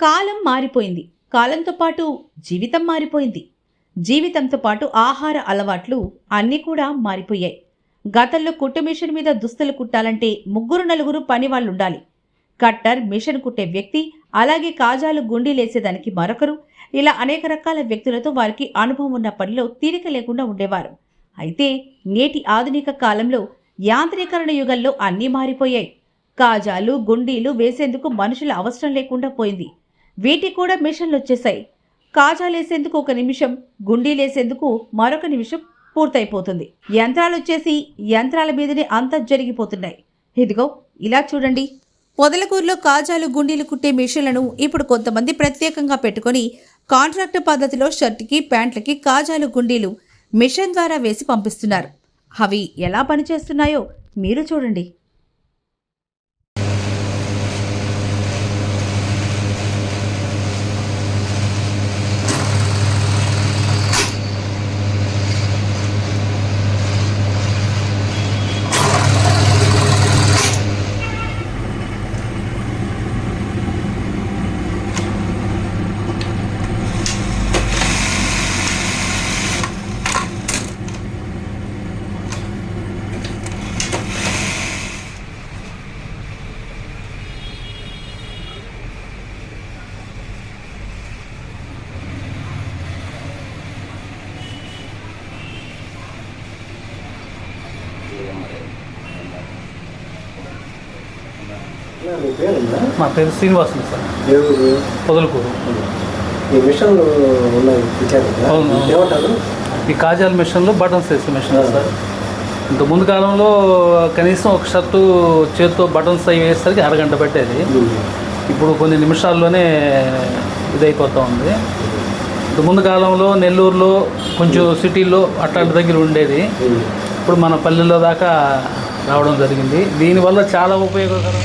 కాలం మారిపోయింది. కాలంతో పాటు జీవితం మారిపోయింది. జీవితంతో పాటు ఆహార అలవాట్లు అన్నీ కూడా మారిపోయాయి. గతంలో కుట్టు మిషన్ మీద దుస్తులు కుట్టాలంటే ముగ్గురు నలుగురు పని వాళ్ళు ఉండాలి కట్టర్ మిషన్ కుట్టే వ్యక్తి అలాగే కాజాలు గుండీలేసేదానికి మరొకరు. ఇలా అనేక రకాల వ్యక్తులతో వారికి అనుభవం ఉన్న పనిలో తీరిక లేకుండా ఉండేవారు. అయితే నేటి ఆధునిక కాలంలో యాంత్రీకరణ యుగంలో అన్నీ మారిపోయాయి. కాజాలు గుండీలు వేసేందుకు మనుషుల అవసరం లేకుండా పోయింది. వీటికి కూడా మిషన్లు వచ్చేసాయి. కాజాలేసేందుకు ఒక నిమిషం గుండీలేసేందుకు మరొక నిమిషం పూర్తయిపోతుంది. యంత్రాలు వచ్చేసి యంత్రాల మీదనే అంతా జరిగిపోతున్నాయి. ఇదిగో ఇలా చూడండి. పొదలకూరులో కాజాలు గుండీలు కుట్టే మిషన్లను ఇప్పుడు కొంతమంది ప్రత్యేకంగా పెట్టుకొని కాంట్రాక్ట్ పద్ధతిలో షర్ట్కి ప్యాంట్లకి కాజాలు గుండీలు మిషన్ ద్వారా వేసి పంపిస్తున్నారు. అవి ఎలా పనిచేస్తున్నాయో మీరు చూడండి. మా పేరు శ్రీనివాసులు సార్. పొదలకూరు. ఈ మిషన్లు ఉన్నాయి ఈ కాజాల మిషన్లో బటన్స్ వేసే మిషన్ సార్. ఇంత ముందు కాలంలో కనీసం ఒక షర్టు చేతితో బటన్స్ అవి వేసరికి అరగంట పెట్టేది. ఇప్పుడు కొన్ని నిమిషాల్లోనే ఇదైపోతూ ఉంది. ఇంత ముందు కాలంలో నెల్లూరులో కొంచెం సిటీల్లో అట్లాంటి దగ్గర ఉండేది. ఇప్పుడు మన పల్లెల్లో దాకా రావడం జరిగింది. దీనివల్ల చాలా ఉపయోగకరం.